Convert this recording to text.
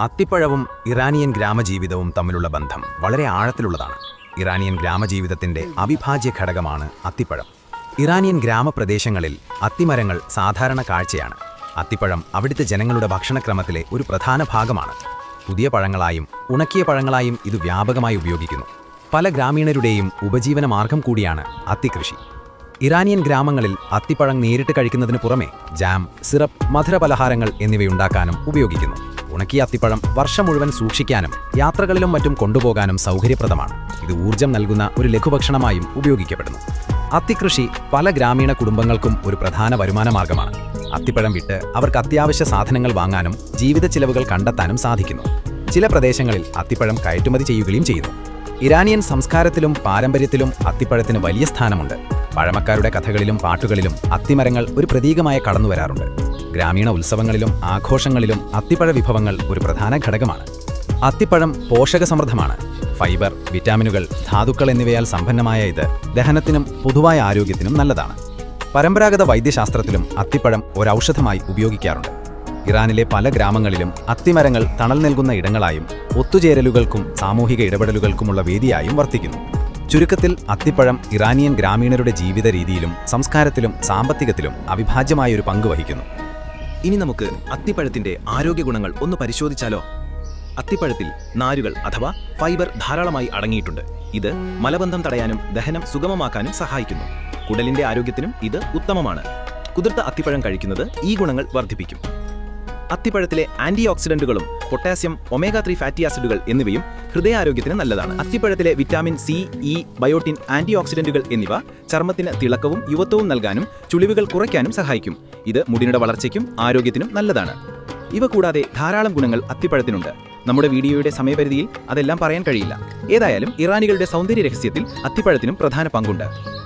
അത്തിപ്പഴവും Iranian ഗ്രാമജീവിതവും തമ്മിലുള്ള ബന്ധം വളരെ ആഴത്തിലുള്ളതാണ്. ഇറാനിയൻ ഗ്രാമജീവിതത്തിന്റെ അവിഭാജ്യ ഘടകമാണ് അത്തിപ്പഴം. ഇറാനിയൻ ഗ്രാമപ്രദേശങ്ങളിൽ അത്തിമരങ്ങൾ സാധാരണ കാഴ്ചയാണ്. അത്തിപ്പഴം അവിടുത്തെ ജനങ്ങളുടെ ഭക്ഷണക്രമത്തിലെ ഒരു പ്രധാന ഭാഗമാണ്. പുതിയ പഴങ്ങളായും ഉണക്കിയ പഴങ്ങളായും ഇത് വ്യാപകമായി ഉപയോഗിക്കുന്നു. പല ഗ്രാമീണരുടെയും ഉപജീവന മാർഗം കൂടിയാണ് അത്തികൃഷി. ഇറാനിയൻ ഗ്രാമങ്ങളിൽ അത്തിപ്പഴം നേരിട്ട് കഴിക്കുന്നതിന് പുറമെ ജാം സിറപ്പ് മധുരപലഹാരങ്ങൾ എന്നിവയുണ്ടാക്കാനും ഉപയോഗിക്കുന്നു. ഉണക്കിയ അത്തിപ്പഴം വർഷം മുഴുവൻ സൂക്ഷിക്കാനും യാത്രകളിലും മറ്റും കൊണ്ടുപോകാനും സൗകര്യപ്രദമാണ്. ഇത് ഊർജം നൽകുന്ന ഒരു ലഘുഭക്ഷണമായും ഉപയോഗിക്കപ്പെടുന്നു. അത്തികൃഷി പല ഗ്രാമീണ കുടുംബങ്ങൾക്കും ഒരു പ്രധാന വരുമാന മാർഗമാണ്. അത്തിപ്പഴം വിട്ട് അവർക്ക് അത്യാവശ്യ സാധനങ്ങൾ വാങ്ങാനും ജീവിത ചിലവുകൾ കണ്ടെത്താനും സാധിക്കുന്നു. ചില പ്രദേശങ്ങളിൽ അത്തിപ്പഴം കയറ്റുമതി ചെയ്യുകയും ചെയ്യുന്നു. ഇറാനിയൻ സംസ്കാരത്തിലും പാരമ്പര്യത്തിലും അത്തിപ്പഴത്തിന് വലിയ സ്ഥാനമുണ്ട്. പഴമക്കാരുടെ കഥകളിലും പാട്ടുകളിലും അത്തിമരങ്ങൾ ഒരു പ്രതീകമായി കടന്നുവരാറുണ്ട്. ഗ്രാമീണ ഉത്സവങ്ങളിലും ആഘോഷങ്ങളിലും അത്തിപ്പഴ വിഭവങ്ങൾ ഒരു പ്രധാന ഘടകമാണ്. അത്തിപ്പഴം പോഷകസമൃദ്ധമാണ്. ഫൈബർ വിറ്റാമിനുകൾ ധാതുക്കൾ എന്നിവയാൽ സമ്പന്നമായ ഇത് ദഹനത്തിനും പൊതുവായ ആരോഗ്യത്തിനും നല്ലതാണ്. പരമ്പരാഗത വൈദ്യശാസ്ത്രത്തിലും അത്തിപ്പഴം ഒരൌഷധമായി ഉപയോഗിക്കാറുണ്ട്. ഇറാനിലെ പല ഗ്രാമങ്ങളിലും അത്തിമരങ്ങൾ തണൽ നൽകുന്ന ഇടങ്ങളായും ഒത്തുചേരലുകൾക്കും സാമൂഹിക ഇടപെടലുകൾക്കുമുള്ള വേദിയായും വർത്തിക്കുന്നു. ചുരുക്കത്തിൽ അത്തിപ്പഴം ഇറാനിയൻ ഗ്രാമീണരുടെ ജീവിത രീതിയിലും സംസ്കാരത്തിലും സാമ്പത്തികത്തിലും അവിഭാജ്യമായൊരു പങ്ക് വഹിക്കുന്നു. ഇനി നമുക്ക് അത്തിപ്പഴത്തിന്റെ ആരോഗ്യ ഗുണങ്ങൾ ഒന്ന് പരിശോധിച്ചാലോ? അത്തിപ്പഴത്തിൽ നാരുകൾ അഥവാ ഫൈബർ ധാരാളമായി അടങ്ങിയിട്ടുണ്ട്. ഇത് മലബന്ധം തടയാനും ദഹനം സുഗമമാക്കാനും സഹായിക്കുന്നു. കുടലിന്റെ ആരോഗ്യത്തിനും ഇത് ഉത്തമമാണ്. കുതിർത്ത അത്തിപ്പഴം കഴിക്കുന്നത് ഈ ഗുണങ്ങൾ വർദ്ധിപ്പിക്കും. അത്തിപ്പഴത്തിലെ ആന്റി ഓക്സിഡന്റുകളും പൊട്ടാസ്യം ഒമേഗ ത്രീ ഫാറ്റി ആസിഡുകൾ എന്നിവയും ഹൃദയാരോഗ്യത്തിന് നല്ലതാണ്. അത്തിപ്പഴത്തിലെ vitamin C E biotin anti ഓക്സിഡന്റുകൾ എന്നിവ ചർമ്മത്തിന് തിളക്കവും യുവത്വവും നൽകാനും ചുളിവുകൾ കുറയ്ക്കാനും സഹായിക്കും. ഇത് മുടിയുടെ വളർച്ചയ്ക്കും ആരോഗ്യത്തിനും നല്ലതാണ്. ഇവ കൂടാതെ ധാരാളം ഗുണങ്ങൾ അത്തിപ്പഴത്തിനുണ്ട്. നമ്മുടെ വീഡിയോയുടെ സമയപരിധിയിൽ അതെല്ലാം പറയാൻ കഴിയില്ല. ഏതായാലും ഇറാനികളുടെ സൗന്ദര്യ രഹസ്യത്തിൽ അത്തിപ്പഴത്തിനും പ്രധാന പങ്കുണ്ട്.